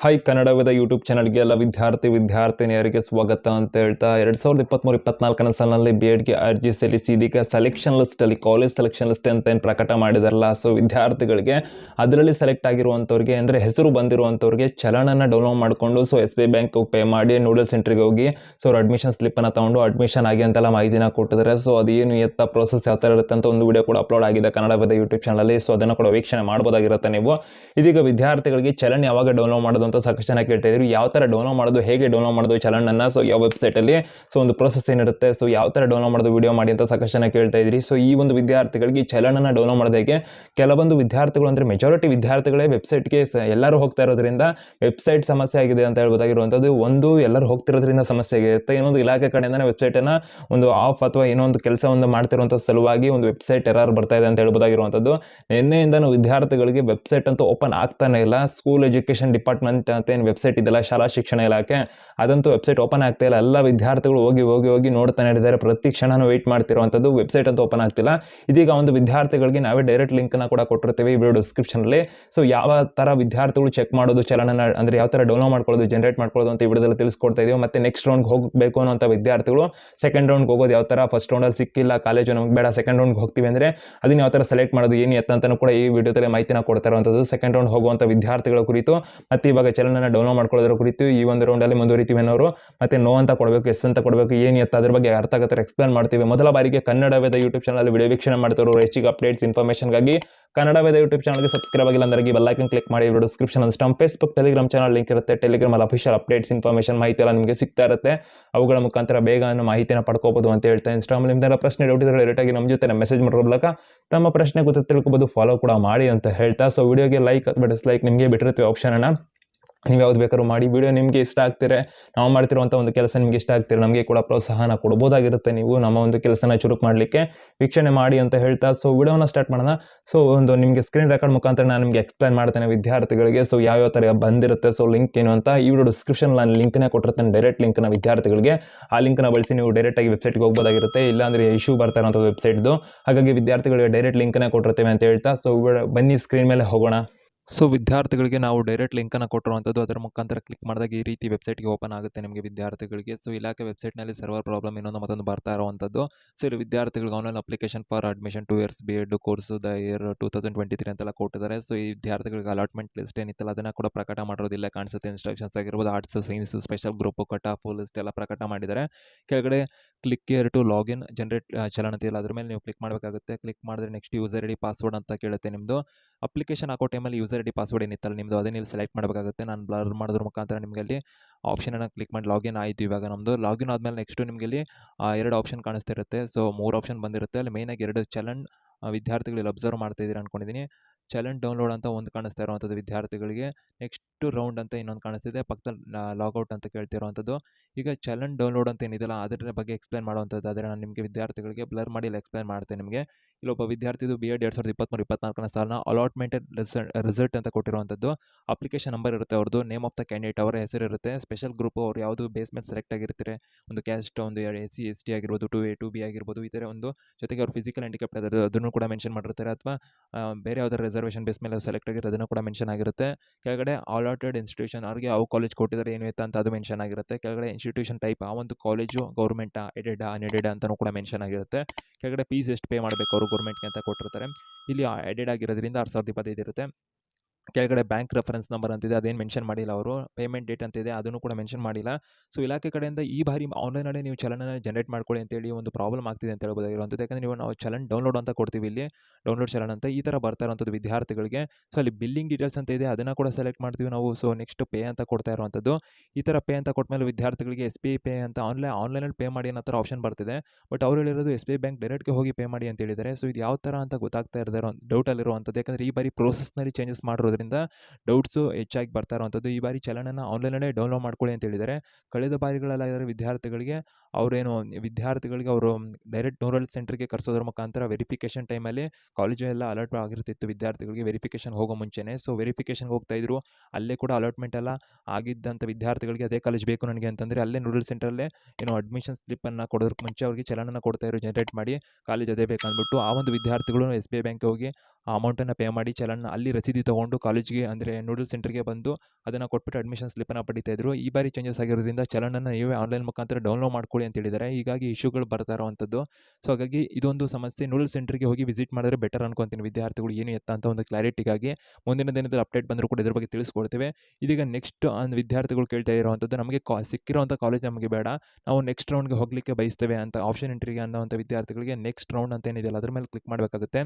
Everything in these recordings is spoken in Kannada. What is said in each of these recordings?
ಹಾಯ್ ಕನ್ನಡವಿದ ಯೂಟ್ಯೂಬ್ ಚಾನಲ್ಗೆ ಎಲ್ಲ ವಿದ್ಯಾರ್ಥಿ, ವಿದ್ಯಾರ್ಥಿನಿಯರಿಗೆ ಸ್ವಾಗತ ಅಂತ ಹೇಳ್ತಾ ಎರಡು ಸಾವಿರದ ಇಪ್ಪತ್ತ್ಮೂರು ಇಪ್ಪತ್ನಾಲ್ಕನೇ ಸಾಲಿನಲ್ಲಿ ಬಿ ಎಡ್ಗೆ ಅರ್ಜಿ ಸಲ್ಲಿಸಿ, ಇದೀಗ ಸೆಲೆಕ್ಷನ್ ಲಿಸ್ಟಲ್ಲಿ ಕಾಲೇಜ್ ಸೆಲೆಕ್ಷನ್ ಲಿಸ್ಟ್ ಅಂತ ಏನು ಪ್ರಕಟ ಮಾಡಿದಾರಲ್ಲ ಸೊ ವಿದ್ಯಾರ್ಥಿಗಳಿಗೆ ಅದರಲ್ಲಿ ಸೆಲೆಕ್ಟ್ ಆಗಿರುವಂಥವ್ರಿಗೆ, ಅಂದರೆ ಹೆಸರು ಬಂದಿರುವಂಥವ್ರಿಗೆ ಚಲನನ್ನು ಡೌನ್ಲೋಡ್ ಮಾಡಿಕೊಂಡು so S B I bank pay ಮಾಡಿ ನೂಡಲ್ ಸೆಂಟ್ರಿಗೆ ಹೋಗಿ ಸೊ ಅವ್ರ ಅಡ್ಮಿಷನ್ ಸ್ಲಿಪ್ಪನ್ನು ತೊಗೊಂಡು ಅಡ್ಮಿಷನ್ ಆಗಿ ಅಂತೆಲ್ಲ ಮಾಹಿತಿನ ಕೊಟ್ಟಿದ್ದಾರೆ ಸೊ ಅದೇನು ಎತ್ತ ಪ್ರೋಸೆಸ್ ಯಾವ ಥರ ಇರುತ್ತೆ ಅಂತ ಒಂದು ವಿಡಿಯೋ ಕೂಡ ಅಪ್ಲೋಡ್ ಆಗಿದೆ ಕನ್ನಡವಿದ ಯೂಟ್ಯೂಬ್ ಚಾನಲಲ್ಲಿ ಸೊ ಅದನ್ನು ಕೂಡ ವೀಕ್ಷಣೆ ಮಾಡ್ಬೋದಾಗಿರುತ್ತೆ ನೀವು. ಇದೀಗ ವಿದ್ಯಾರ್ಥಿಗಳಿಗೆ ಚಲನ್ ಯಾವಾಗ ಡೌನ್ಲೋಡ್ ಮಾಡೋದು ಅಂತ ಸಾಕಷ್ಟು ಜನ ಕೇಳ್ತಾ ಇದ್ರು. ಯಾವ ಥರ ಡೌನ್ಲೋಡ್ ಮಾಡೋದು, ಹೇಗೆ ಡೌನ್ಲೋಡ್ ಮಾಡೋದು ಚಲನನ್ನು ಸೊ ಯಾವ ವೆಬ್ಸೈಟಲ್ಲಿ ಸೊ ಒಂದು ಪ್ರೊಸೆಸ್ ಏನಿರುತ್ತೆ ಸೊ ಯಾವ ಥರ ಡೌನ್ಲೋಡ್ ಮಾಡೋದು ವಿಡಿಯೋ ಮಾಡಿ ಅಂತ ಸಾಕಷ್ಟು ಜನ ಕೇಳ್ತಾ ಇದ್ರಿ. ಸೊ ಈ ಒಂದು ವಿದ್ಯಾರ್ಥಿಗಳಿಗೆ ಚಲನನ್ನು ಡೌನ್ಲೋಡ್ ಮಾಡೋದಕ್ಕೆ ಕೆಲವೊಂದು ವಿದ್ಯಾರ್ಥಿಗಳು ಅಂದರೆ ಮೆಜಾರಿಟಿ ವಿದ್ಯಾರ್ಥಿಗಳೇ ವೆಬ್ಸೈಟ್ಗೆ ಎಲ್ಲರೂ ಹೋಗ್ತಾ ಇರೋದ್ರಿಂದ ವೆಬ್ಸೈಟ್ ಸಮಸ್ಯೆ ಆಗಿದೆ ಅಂತ ಹೇಳ್ಬೋದಾಗಿರುವಂಥದ್ದು ಒಂದು, ಎಲ್ಲರೂ ಹೋಗ್ತಿರೋದ್ರಿಂದ ಸಮಸ್ಯೆ ಆಗಿರುತ್ತೆ ಇನ್ನೊಂದು ಇಲಾಖೆ ಕಡೆಯಿಂದ ವೆಬ್ಸೈಟನ್ನು ಒಂದು ಆಫ್ ಅಥವಾ ಏನೋ ಒಂದು ಕೆಲಸವನ್ನು ಮಾಡ್ತಿರುವಂಥ ಸಲುವಾಗಿ ಒಂದು ವೆಬ್ಸೈಟ್ ಎರರ್ ಬರ್ತಾ ಇದೆ ಅಂತ ಹೇಳ್ಬೋದಾಗಿರುವಂಥದ್ದು ನಿನ್ನೆಯಿಂದ ವಿದ್ಯಾರ್ಥಿಗಳಿಗೆ ವೆಬ್ಸೈಟ್ ಅಂತೂ ಓಪನ್ ಆಗ್ತಾನೆ ಇಲ್ಲ. ಸ್ಕೂಲ್ ಎಜುಕೇಷನ್ ಡಿಪಾರ್ಟ್ಮೆಂಟ್ ಅಂತ ಏನು ವೆಬ್ಸೈಟ್ ಇದೆಲ್ಲ ಶಾಲಾ ಶಿಕ್ಷಣ ಇಲಾಖೆ, ಅದಂತೂ ವೆಬ್ಸೈಟ್ ಓಪನ್ ಆಗ್ತಾ ಇಲ್ಲ. ಎಲ್ಲ ವಿದ್ಯಾರ್ಥಿಗಳು ಹೋಗಿ ಹೋಗಿ ಹೋಗಿ ನೋಡ್ತಾನೆ ಇದ್ದಾರೆ ಪ್ರತಿ ಕ್ಷಣನೂ ವೆಯ್ಟ್ ಮಾಡ್ತಿರುವಂಥದ್ದು ವೆಬ್ಸೈಟ್ ಅಂತ ಓಪನ್ ಆಗ್ತಿಲ್ಲ. ಇದೀಗ ಒಂದು ವಿದ್ಯಾರ್ಥಿಗಳಿಗೆ ನಾವೇ ಡೈರೆಕ್ಟ್ ಲಿಂಕನ್ನು ಕೂಡ ಕೊಟ್ಟಿರ್ತೀವಿ ವಿಡಿಯೋ ಡಿಸ್ಕ್ರಿಪ್ಷನಲ್ಲಿ ಸೊ ಯಾವ ಥರ ವಿದ್ಯಾರ್ಥಿಗಳು ಚೆಕ್ ಮಾಡೋದು ಚಲನ ಅಂದರೆ ಯಾವ ಥರ ಡೌನ್ಲೋಡ್ ಮಾಡ್ಕೊಳ್ಳೋದು ಜನರೇಟ್ ಮಾಡ್ಕೊಳ್ಳೋದು ಅಂತ ಈ ವಿಡಿಯೋದಲ್ಲಿ ತಿಳಿಸ್ಕೊಡ್ತಾ ಇದೀವಿ. ಮತ್ತೆ ನೆಕ್ಸ್ಟ್ ರೌಂಡ್ಗೆ ಹೋಗಬೇಕು ಅನ್ನೋಂಥ ವಿದ್ಯಾರ್ಥಿಗಳು ಸೆಕೆಂಡ್ ರೌಂಡ್ಗೆ ಹೋಗೋದು ಯಾವ ಥರ ಫಸ್ಟ್ ರೌಂಡಲ್ಲಿ ಸಿಕ್ಕಿಲ್ಲ ಕಾಲೇಜು ನಮಗೆ ಬೇಡ ಸೆಕೆಂಡ್ ರೌಂಡ್ಗೆ ಹೋಗ್ತೀವಿ ಅಂದರೆ ಅದನ್ನ ಯಾವ ಥರ ಸೆಲೆಕ್ಟ್ ಮಾಡೋದು, ಏನು ಎತ್ತ ಅಂತಲೂ ಕೂಡ ಈ ವಿಡಿಯೋದಲ್ಲಿ ಮಾಹಿತಿನ ಕೊಡ್ತಾ ಇರುವಂಥದ್ದು. ಸೆಕೆಂಡ್ ರೌಂಡ್ ಹೋಗುವಂಥ ವಿದ್ಯಾರ್ಥಿಗಳ ಕುರಿತು ಮತ್ತು ಇವಾಗ ಚಲನನ ಡೌನ್ಲೋಡ್ ಮಾಡ್ಕೊಳ್ಳೋದ್ರ ಕುರಿತು ಈ ಒಂದು ರೌಂಡಲ್ಲಿ ಮುಂದುವರಿತೀವಿ ಅನ್ನೋರು, ಮತ್ತೆ ನೋ ಅಂತ ಕೊಡಬೇಕು ಎಸ್ ಅಂತ ಕೊಡಬೇಕು, ಏನು ಎತ್ತ ಅದ್ರ ಬಗ್ಗೆ ಅರ್ಥ ಆಗತ್ತೆ ಎಕ್ಸ್ಪ್ಲೇನ್ ಮಾಡ್ತೀವಿ. ಮೊದಲ ಬಾರಿಗೆ Kannada Veda YouTube channel video ವೀಕ್ಷಣೆ ಮಾಡ್ತಾರೋ ಹೆಚ್ಚಿಗೆ ಅಪ್ಡೇಟ್ಸ್ ಇನ್ಫಾರ್ಮೇಷನ್ಗಾಗಿ ಕನ್ನಡ ವೇದ ಯೂಟ್ಯೂಬ್ ಚಾನಲ್ಗೆ ಸಬ್ಸ್ಕ್ರೈಬ್ ಆಗಿಲ್ಲ ಅಂದ್ರೆ ಬೆಲ್ಲೈಕನ್ ಕ್ಲಿಕ್ ಮಾಡಿ ಡಿಸ್ಕ್ರಿಪ್ಷನ್ ಅನ್ಸ್ಟಮ್ ಫೇಸ್ಬುಕ್ ಟೆಲಿಗ್ರಾಮ್ ಚಾನಲ್ ಲಿಂಕ್ ಇರುತ್ತೆ. ಟೆಲಿಗ್ರಾಮ್ ಅಲ್ಲಿ ಅಫಿಷಿಯಲ್ ಅಪ್ಡೇಟ್ಸ್ ಇನ್ಫಾರ್ಮೇಷನ್ ಮಾಹಿತಿ ಎಲ್ಲ ನಿಮಗೆ ಸಿಗ್ತಾ ಇರುತ್ತೆ. ಅವುಗಳ ಮುಖಾಂತರ ಬೇಗ ಅನ್ನೋ ಮಾಹಿತಿನ ಪಡ್ಕೋಬಹುದು ಅಂತ ಹೇಳ್ತಾ ಅಲ್ಲಿ ನಿಮ್ದೆಲ್ಲ ಪ್ರಶ್ನೆ ಡೌಟ್ ಇದ್ರೆ ಡೈರೆಕ್ಟಾಗಿ ನಮ್ಮ ಜೊತೆ ಮೆಸೇಜ್ ಮಾಡೋ ಮೂಲಕ ತಮ್ಮ ಪ್ರಶ್ನೆ ಗೊತ್ತು ತಿಳ್ಕೊಬೋದು ಫಾಲೋ ಕೂಡ ಮಾಡಿ ಅಂತ ಹೇಳ್ತಾ. ಸೊ ವಿಡಿಯೋಗೆ ಲೈಕ್ ಅಥವಾ ಡಿಸ್ಲೈಕ್ ನಿಮಗೆ ಬಿಟ್ಟಿರ್ತೀವಿ ಆಪ್ಷನನ್ನು ನೀವು ಯಾವ್ದು ಬೇಕಾದ್ರೂ ಮಾಡಿ ವಿಡಿಯೋ ನಿಮಗೆ ಇಷ್ಟ ಆಗ್ತಿರೆ ನಾವು ಮಾಡ್ತಿರುವಂಥ ಒಂದು ಕೆಲಸ ನಿಮಗೆ ಇಷ್ಟ ಆಗ್ತಿರೆ ನಮಗೆ ಕೂಡ ಪ್ರೋತ್ಸಾಹನ ಕೊಡ್ಬೋದಾಗಿರುತ್ತೆ ನೀವು ನಮ್ಮ ಒಂದು ಕೆಲಸನ ಚುರುಕು ಮಾಡಲಿಕ್ಕೆ. ವೀಕ್ಷಣೆ ಮಾಡಿ ಅಂತ ಹೇಳ್ತಾ ಸೊ ವಿಡಿಯೋನ ಸ್ಟಾರ್ಟ್ ಮಾಡೋಣ. ಸೊ ಒಂದು ನಿಮಗೆ ಸ್ಕ್ರೀನ್ ರೆಕಾರ್ಡ್ ಮುಖಾಂತರ ನಾನು ನಿಮಗೆ ಎಕ್ಸ್ಪ್ಲೈನ್ ಮಾಡ್ತೇನೆ ವಿದ್ಯಾರ್ಥಿಗಳಿಗೆ. ಸೊ ಯಾವ್ಯಾವ ಥರ ಬಂದಿರುತ್ತೆ ಸೊ ಲಿಂಕ್ ಏನು ಅಂತ ಈ ವಿಡಿಯೋ ಡಿಸ್ಕ್ರಿಪ್ಷನ್ ನಾನು ಲಿಂಕ್ನೇ ಕೊಟ್ಟಿರ್ತೇನೆ ಡೈರೆಕ್ಟ್ ಲಿಂಕ್ನ ವಿದ್ಯಾರ್ಥಿಗಳಿಗೆ. ಆ ಲಿಂಕ್ನ ಬಳಸಿ ನೀವು ಡೈರೆಕ್ಟಾಗಿ ವೆಬ್ಸೈಟ್ಗೆ ಹೋಗ್ಬೋದಾಗಿರುತ್ತೆ, ಇಲ್ಲಾಂದರೆ ಇಶ್ಯೂ ಬರ್ತಾ ಇರೋಂಥ ವೆಬ್ಸೈಟ್ದು ಹಾಗಾಗಿ ವಿದ್ಯಾರ್ಥಿಗಳಿಗೆ ಡೈರೆಕ್ಟ್ ಲಿಂಕ್ನೇ ಕೊಟ್ಟಿರ್ತೇವೆ ಅಂತ ಹೇಳ್ತಾ ಸೊ ಬನ್ನಿ ಸ್ಕ್ರೀನ್ ಮೇಲೆ ಹೋಗೋಣ. ಸೊ ವಿದ್ಯಾರ್ಥಿಗಳಿಗೆ ನಾವು ಡೈರೆಕ್ಟ್ ಲಿಂಕನ್ನು ಕೊಟ್ಟಿರುವಂಥದ್ದು ಅದರ ಮುಖಾಂತರ ಕ್ಲಿಕ್ ಮಾಡಿದಾಗ ಈ ರೀತಿ ವೆಬ್ಸೈಟ್ಗೆ ಓಪನ್ ಆಗುತ್ತೆ ನಿಮಗೆ ವಿದ್ಯಾರ್ಥಿಗಳಿಗೆ. ಸೊ ಇಲಾಖೆ ವೆಬ್ಸೈಟ್ನಲ್ಲಿ ಸರ್ವರ್ ಪ್ರಾಬ್ಲಮ್ ಇನ್ನೊಂದು ಮತ್ತೊಂದು ಬರ್ತಾ ಇರುವಂಥದ್ದು. ಸೊ ಇಲ್ಲಿ ವಿದ್ಯಾರ್ಥಿಗಳಿಗೆ online application for admission two years B Ed course the year two thousand twenty three ಅಂತೆಲ್ಲ ಕೊಟ್ಟಿದ್ದಾರೆ. ಸೊ ಈ ವಿದ್ಯಾರ್ಥಿಗಳಿಗೆ ಅಲಾಟ್ಮೆಂಟ್ ಲಿಸ್ಟ್ ಏನಿತ್ತಲ್ಲ, ಅದನ್ನು ಕೂಡ ಪ್ರಕಟ ಮಾಡಿರೋದಿಲ್ಲ ಕಾಣಿಸುತ್ತೆ ಇನ್ಸ್ಟ್ರಕ್ಷನ್ಸ್ ಆಗಿರ್ಬೋದು arts science special group cut off list ಎಲ್ಲ ಪ್ರಕಟ ಮಾಡಿದ್ದಾರೆ. ಕೆಳಗಡೆ click here to login generate ಚಲನತಿ ಇಲ್ಲ ಅದ್ರ ಮೇಲೆ ನೀವು ಕ್ಲಿಕ್ ಮಾಡಬೇಕಾಗುತ್ತೆ. ಕ್ಲಿಕ್ ಮಾಡಿದ್ರೆ ನೆಕ್ಸ್ಟ್ ಯೂಸರ್ ಐಡಿ ಪಾಸ್ವರ್ಡ್ ಅಂತ ಕೇಳುತ್ತೆ ನಿಮ್ಮದು ಅಪ್ಲಿಕೇಶನ್ ಹಾಕೋ ಟೈಮಲ್ಲಿ ಯೂಸರ್ ಐಡಿ ಪಾಸ್ವರ್ಡ್ ಏನಿತ್ತಲ್ಲ ನಿಮ್ಮದು ಅದೇ ಇಲ್ಲಿ ಸೆಲೆಕ್ಟ್ ಮಾಡಬೇಕಾಗುತ್ತೆ. ನಾನು ಬ್ಲರ್ ಮಾಡೋದ್ರ ಮುಖಾಂತರ ನಿಮಗೆ ಅಲ್ಲಿ ಆಪ್ಷನನ್ನು ಕ್ಲಿಕ್ ಮಾಡಿ ಲಾಗಿನ್ ಆಯಿತು ಇವಾಗ ನಮ್ಮದು ಲಾಗಿನ್ ಆದಮೇಲೆ ನೆಕ್ಸ್ಟು ನಿಮಗೆ ಇಲ್ಲಿ ಎರಡು ಆಪ್ಷನ್ ಕಾಣಿಸ್ತಿರುತ್ತೆ. ಸೊ ಮೂರು ಆಪ್ಷನ್ ಬಂದಿರುತ್ತೆ. ಅಲ್ಲಿ ಮೇಯ್ನಾಗಿ ಎರಡು ಚಲನ್ ವಿದ್ಯಾರ್ಥಿಗಳು ಇಲ್ಲಿ ಅಬ್ಸರ್ವ್ ಮಾಡ್ತಾ ಇದ್ದೀರಾ ಅನ್ಕೊಂಡಿದ್ದೀನಿ. ಚಲನ್ ಡೌನ್ಲೋಡ್ ಅಂತ ಒಂದು ಕಾಣಿಸ್ತಾ ಇರುವಂಥದ್ದು ವಿದ್ಯಾರ್ಥಿಗಳಿಗೆ. ನೆಕ್ಸ್ಟ್ ರೌಂಡ್ ಅಂತ ಇನ್ನೊಂದು ಕಾಣಿಸ್ತಿದೆ. ಪಕ್ಕದಲ್ಲಿ ಲಾಗೌಟ್ ಅಂತ ಕೇಳ್ತಿರುವಂಥದ್ದು ಈಗ ಚಲನ್ ಡೌನ್ಲೋಡ್ ಅಂತ ಏನಿದೆಯಲ್ಲ, ಅದರ ಬಗ್ಗೆ ಎಕ್ಸ್ಪ್ಲೈನ್ ಮಾಡುವಂಥದ್ದು ಆದರೆ ನಾನು ನಿಮಗೆ ವಿದ್ಯಾರ್ಥಿಗಳಿಗೆ ಬ್ಲರ್ ಮಾಡಿ ಎಕ್ಸ್ಪ್ಲೈನ್ ಮಾಡ್ತೇನೆ ನಿಮಗೆ. ಇಲ್ಲೊಬ್ಬ ವಿದ್ಯಾರ್ಥಿದು ಬಿ ಎಡ್ ಎರಡು ಸಾವಿರದ ಇಪ್ಪತ್ತ್ಮೂರು ಇಪ್ಪತ್ನಾಲ್ಕನೇ ಸಾಲನ ಅಲಾಟ್ಮೆಂಟೆಡ್ ರಿಸಲ್ಟ್ ಅಂತ ಕೊಟ್ಟಿರುವಂಥದ್ದು. ಅಪ್ಲಿಕೇಶನ್ ನಂಬರ್ ಇರುತ್ತೆ ಅವ್ರದ್ದು, ನೇಮ್ ಆಫ್ ದ ಕ್ಯಾಂಡಿಡೇಟ್, ಅವರ ಹೆಸರು ಇರುತ್ತೆ. ಸ್ಪೆಷಲ್ ಗ್ರೂಪ್ ಅವ್ರು ಯಾವುದು ಬೇಸ್ಮೆಂಟ್ ಸೆಲೆಕ್ಟ್ ಆಗಿರ್ತಾರೆ. ಒಂದು ಕ್ಯಾಸ್ಟ್, ಒಂದು ಎ ಸಿ ಎಸ್ ಟಿ ಆಗಿರ್ಬೋದು, ಟು ಎ, ಟು ಬಿ ಆಗಿರ್ಬೋದು, ಈ ಥರ ಒಂದು ಜೊತೆಗೆ ಅವ್ರು ಫಿಸಿಕಲ್ ಹ್ಯಾಂಡಿಕ್ಯಾಪ್ಟ್ ಅದನ್ನು ಕೂಡ ಮೆನ್ಷನ್ ಮಾಡಿರ್ತಾರೆ. ಅಥವಾ ಬೇರೆ ಬೇರೆ ಯಾವ್ದಾರು ರಿಸರ್ವೇಷನ್ ಬೇಸ್ ಮೇಲೆ ಸೆಲೆಕ್ಟ್ ಆಗಿರೋ ಅದನ್ನು ಕೂಡ ಮೆನ್ಷನ್ ಆಗಿರುತ್ತೆ. ಕೆಳಗಡೆ ಅಲಾಟೆಡ್ ಇನ್ಸ್ಟಿಟ್ಯೂಷನ್ ಅವ್ರಿಗೆ ಯಾವ ಕಾಲೇಜ್ ಕೊಟ್ಟಿದ್ದಾರೆ, ಏನು ಅಂತ ಅದು ಮೆನ್ಷನ್ ಆಗಿರುತ್ತೆ. ಕೆಳಗಡೆ ಇನ್ಸ್ಟಿಟ್ಯೂಷನ್ ಟೈಪ್ ಆ ಒಂದು ಕಾಲೇಜು ಗೌರ್ಮೆಂಟಾ ಎಡೆಡ್ ಅನ್ಎಡೆಡ್ ಅಂತಲೂ ಕೂಡ ಮೆನ್ಷನ್ ಆಗಿರುತ್ತೆ. ಕೆಳಗಡೆ ಫೀಸ್ ಎಷ್ಟು ಪೇ ಮಾಡಬೇಕು ಅವರು ಗೌರ್ಮೆಂಟ್ಗೆ ಅಂತ ಕೊಟ್ಟಿರ್ತಾರೆ. ಇಲ್ಲಿ ಎಡೆಡ್ ಆಗಿರೋದ್ರಿಂದ ಆರು ಸಾವಿರದ ಇಪ್ಪತ್ತೈದು ಇರುತ್ತೆ. ಕೆಳಗಡೆ ಬ್ಯಾಂಕ್ ರೆಫರೆನ್ಸ್ ನಂಬರ್ ಅಂತಿದೆ, ಅದೇನು ಮೆನ್ಷನ್ ಮಾಡಿಲ್ಲ ಅವರು. ಪೇಮೆಂಟ್ ಡೇಟ್ ಅಂತಿದೆ, ಅದನ್ನು ಕೂಡ ಮೆನ್ಷನ್ ಮಾಡಿಲ್ಲ. ಸೊ, ಇಲಾಖೆ ಕಡೆಯಿಂದ ಈ ಬಾರಿ ಆನ್ಲೈನಲ್ಲಿ ನೀವು ಚಲನ ಜನರೇಟ್ ಮಾಡ್ಕೊಳ್ಳಿ ಅಂತೇಳಿ ಒಂದು ಪ್ರಾಬ್ಲಮ್ ಆಗ್ತಿದೆ ಅಂತ ಹೇಳ್ಬೋದಾಗಿರುವಂಥದ್ದು. ಯಾಕಂದರೆ ನೀವು ನಾವು ಚಲನ್ ಡೌನ್ಲೋಡ್ ಅಂತ ಕೊಡ್ತೀವಿ ಇಲ್ಲಿ. ಡೌನ್ಲೋಡ್ ಚಲನ್ ಅಂತ ಈ ಥರ ಬರ್ತಾ ಇರುವಂಥದ್ದು ವಿದ್ಯಾರ್ಥಿಗಳಿಗೆ. ಸೊ, ಅಲ್ಲಿ ಬಿಲ್ಲಿಂಗ್ ಡೀಟೇಲ್ಸ್ ಅಂತ ಇದೆ, ಅದನ್ನು ಕೂಡ ಸೆಲೆಕ್ಟ್ ಮಾಡ್ತೀವಿ ನಾವು. ಸೊ, ನೆಕ್ಸ್ಟ್ ಪೇ ಅಂತ ಕೊಡ್ತಾ ಇರುವಂಥದ್ದು. ಈ ಥರ ಪೇ ಅಂತ ಕೊಟ್ಟ ಮೇಲೆ ವಿದ್ಯಾರ್ಥಿಗಳಿಗೆ ಎಸ್ ಬಿ ಐ ಪೇ ಅಂತ ಆನ್ಲೈನ್ ಆನ್ಲೈನಲ್ಲಿ ಪೇ ಮಾಡಿ ಅನ್ನೋ ಥರ ಆಪ್ಷನ್ ಬರ್ತಿದೆ. ಬಟ್ ಅವ್ರು ಹೇಳಿರೋದು ಎಸ್ ಬಿ ಐ ಬ್ಯಾಂಕ್ ಡೈರೆಕ್ಟ್ಗೆ ಹೋಗಿ ಪೇ ಮಾಡಿ ಅಂತ ಹೇಳಿದರೆ ಸೊ, ಇದು ಯಾವ ಥರ ಅಂತ ಗೊತ್ತಾಗ್ತಾ ಇರೋ, ಡೌಟಲ್ಲಿರುವಂಥದ್ದು. ಯಾಕಂದರೆ ಈ ಬಾರಿ ಪ್ರೋಸೆಸ್ನಲ್ಲಿ ಚೇಂಜಸ್ ಮಾಡಿರೋದ್ರಿಂದ ಡೌಟ್ಸು ಹೆಚ್ಚಾಗಿ ಬರ್ತಾ ಇರುವಂಥದ್ದು. ಈ ಬಾರಿ ಚಲನನ್ನು ಆನ್ಲೈನಲ್ಲೇ ಡೌನ್ಲೋಡ್ ಮಾಡ್ಕೊಳ್ಳಿ ಅಂತ ಹೇಳಿದ್ದಾರೆ. ಕಳೆದ ಬಾರಿಗಳಲ್ಲಾದರೆ ವಿದ್ಯಾರ್ಥಿಗಳಿಗೆ ಅವರೇನು ವಿದ್ಯಾರ್ಥಿಗಳಿಗೆ ಅವರು ಡೈರೆಕ್ಟ್ ನೂರಲ್ ಸೆಂಟ್ರಿಗೆ ಕರೆಸೋದ್ರ ಮುಖಾಂತರ ವೆರಿಫಿಕೇಷನ್ ಟೈಮಲ್ಲಿ ಕಾಲೇಜು ಎಲ್ಲ ಅಲರ್ಟ್ ಆಗಿರ್ತಿತ್ತು ವಿದ್ಯಾರ್ಥಿಗಳಿಗೆ ವೆರಿಫಿಕೇಷನ್ ಹೋಗೋ ಮುಂಚೆನೇ. ಸೊ ವೆರಿಫಿಕೇಷನ್ಗೆ ಹೋಗ್ತಾ ಇದ್ರು. ಅಲ್ಲೇ ಕೂಡ ಅಲಾಟ್ಮೆಂಟ್ ಎಲ್ಲ ಆಗಿದ್ದಂಥ ವಿದ್ಯಾರ್ಥಿಗಳಿಗೆ ಅದೇ ಕಾಲೇಜ್ ಬೇಕು ನನಗೆ ಅಂತಂದರೆ ಅಲ್ಲೇ ನೂಡಲ್ ಸೆಂಟ್ರಲ್ಲೇ ಏನೋ ಅಡ್ಮಿಷನ್ ಸ್ಲಿಪ್ಪನ್ನು ಕೊಡೋದಕ್ಕೆ ಮುಂಚೆ ಅವರಿಗೆ ಚಲನನ್ನು ಕೊಡ್ತಾ ಇದ್ರು ಜನರೇಟ್ ಮಾಡಿ. ಕಾಲೇಜ್ ಅದೇ ಬೇಕಂದ್ಬಿಟ್ಟು ಆ ಒಂದು ವಿದ್ಯಾರ್ಥಿಗಳು ಎಸ್ ಬಿ ಐ ಬ್ಯಾಂಕ್ಗೆ ಹೋಗಿ ಆ ಅಮೌಂಟನ್ನು ಪೇ ಮಾಡಿ ಚಲನ್ನ ಅಲ್ಲಿ ರಸೀದಿ ತೊಗೊಂಡು ಕಾಲೇಜಿಗೆ ಅಂದರೆ ನೂಡಲ್ ಸೆಂಟರ್ಗೆ ಬಂದು ಅದನ್ನು ಕೊಟ್ಬಿಟ್ಟು ಅಡ್ಮಿಷನ್ ಸ್ಲಿಪ್ಪನ್ನು ಪಡಿತಾ ಇದ್ರು. ಈ ಬಾರಿ ಚೇಂಜಸ್ ಆಗಿರೋದ್ರಿಂದ ಚಲನನ್ನು ನೀವೇ ಆನ್ಲೈನ್ ಮುಖಾಂತರ ಡೌನ್ಲೋಡ್ ಮಾಡ್ಕೊಳ್ಳಿ ಅಂತ ಹೇಳಿದ್ದಾರೆ ಹೀಗಾಗಿ ಇಶ್ಯೂಗಳು ಬರ್ತಾ ಇರೋವಂಥದ್ದು ಸೊ ಹಾಗಾಗಿ ಇದೊಂದು ಸಮಸ್ಯೆ. ನೂಡಲ್ ಸೆಂಟರ್ಗೆ ಹೋಗಿ ವಿಸಿಟ್ ಮಾಡಿದ್ರೆ ಬೆಟರ್ ಅನ್ಕೊತೀನಿ ವಿದ್ಯಾರ್ಥಿಗಳು ಏನು ಎತ್ತ ಅಂತ ಒಂದು ಕ್ಲಾರಿಟಿಗಾಗಿ ಮುಂದಿನ ದಿನದಲ್ಲಿ ಅಪ್ಡೇಟ್ ಬಂದರೂ ಕೂಡ ಇದ್ರ ಬಗ್ಗೆ ತಿಳಿಸ್ಕೊಡ್ತೇವೆ. ಇದೀಗ ನೆಕ್ಸ್ಟ್ ವಿದ್ಯಾರ್ಥಿಗಳು ಕೇಳ್ತಾ ಇರುವಂಥದ್ದು ನಮಗೆ ಕಾ ಸಿಕ್ಕಿರೋಂಥ ಕಾಲೇಜ್ ನಮಗೆ ಬೇಡ. ನಾವು ನೆಕ್ಸ್ಟ್ ರೌಂಡ್ಗೆ ಹೋಗಲಿಕ್ಕೆ ಬಯಸ್ತೇವೆ ಅಂತ ಆಪ್ಷನ್ ಎಂಟ್ರಿಗೆ ಅನ್ನೋವಂಥ ವಿದ್ಯಾರ್ಥಿಗಳಿಗೆ ನೆಕ್ಸ್ಟ್ ರೌಂಡ್ ಅಂತ ಏನಿದೆಯಲ್ಲ ಅದ್ರ ಮೇಲೆ ಕ್ಲಿಕ್ ಮಾಡಬೇಕಾಗುತ್ತೆ.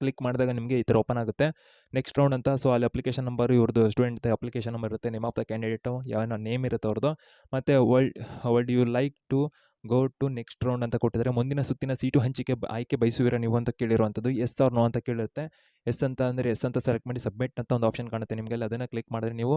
ಕ್ಲಿಕ್ ಮಾಡಿದಾಗ ನಿಮಗೆ ಈ ಥರ ಓಪನ್ ಆಗುತ್ತೆ. ನೆಕ್ಸ್ಟ್ ರೌಂಡ್ ಅಂತ, ಸೊ ಅಲ್ಲಿ ಅಪ್ಲಿಕೇಶನ್ ನಂಬರು, ಇವ್ರದ್ದು ಸ್ಟೂಡೆಂಟ್ ಅಪ್ಲಿಕೇಶನ್ ನಂಬರ್ ಇರುತ್ತೆ, ನೇಮ್ ಆಫ್ ದ ಕ್ಯಾಂಡಿಡೇಟು ಯಾವ ನೇಮ್ ಇರುತ್ತೆ ಅವ್ರದ್ದು. ಮತ್ತು, would would you like to go to next round ಅಂತ ಕೊಟ್ಟಿದ್ದಾರೆ. ಮುಂದಿನ ಸುತ್ತಿನ ಸೀಟು ಹಂಚಿಕೆ ಆಯ್ಕೆ ಬಯಸುವಿರೋ ನೀವು ಅಂತ ಕೇಳಿರುವಂಥದ್ದು ಎಸ್ ಆರ್ ನೋ ಅಂತ ಕೇಳಿರುತ್ತೆ ಎಸ್ ಅಂತ ಅಂದರೆ ಎಸ್ ಅಂತ ಸೆಲೆಕ್ಟ್ ಮಾಡಿ ಸಬ್ಮಿಟ್ ಅಂತ ಒಂದು ಆಪ್ಷನ್ ಕಾಣುತ್ತೆ ನಿಮಗೆ ಅಲ್ಲಿ ಅದನ್ನು ಕ್ಲಿಕ್ ಮಾಡಿದ್ರೆ ನೀವು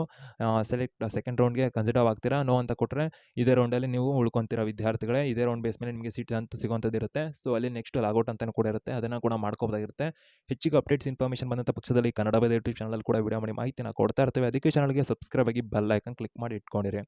ಸೆಲೆಕ್ಟ್ ಸೆಕೆಂಡ್ ರೌಂಡ್ಗೆ ಕನ್ಸಿಡರ್ ಆಗ್ತೀರಾ? ನೋ ಅಂತ ಕೊಟ್ಟರೆ ಇದೇ ರೌಂಡಲ್ಲಿ ನೀವು ಉಳ್ಕೊತೀರಾ ವಿದ್ಯಾರ್ಥಿಗಳೇ. ಇದೇ ರೌಂಡ್ ಬೇಸ್ ಮೇಲೆ ನಿಮಗೆ ಸೀಟ್ ಅಂತ ಸಿಗುವಂಥದ್ದು ಇರುತ್ತೆ. ಸೊ ಅಲ್ಲಿ ನೆಕ್ಸ್ಟ್ ಲಾಗೌಟ್ ಅಂತಲೂ ಕೂಡ ಇರುತ್ತೆ. ಅದನ್ನು ಕೂಡ ಮಾಡ್ಕೋಬೋದಾಗಿರುತ್ತೆ. ಹೆಚ್ಚಿಗೆ ಅಪ್ಡೇಟ್ಸ್ ಇನ್ಫಾರ್ಮೇಷನ್ ಬಂದಂಥ ಪಕ್ಷದಲ್ಲಿ ಕನ್ನಡ ಯೂಟ್ಯೂಬ್ ಚಾನಲ್ ಕೂಡ ವಿಡಿಯೋ ಮಾಡಿ ಮಾಹಿತಿನ ಕೊಡ್ತಾ ಇರ್ತೇವೆ. ಅದಕ್ಕೆ ಚಾನಲ್ಗೆ ಸಬ್ಸ್ಕ್ರೈಬ್ ಆಗಿ ಬೆಲ್ ಐಕನ್ ಕ್ಲಿಕ್ ಮಾಡಿ ಇಟ್ಕೊಂಡಿರಿ.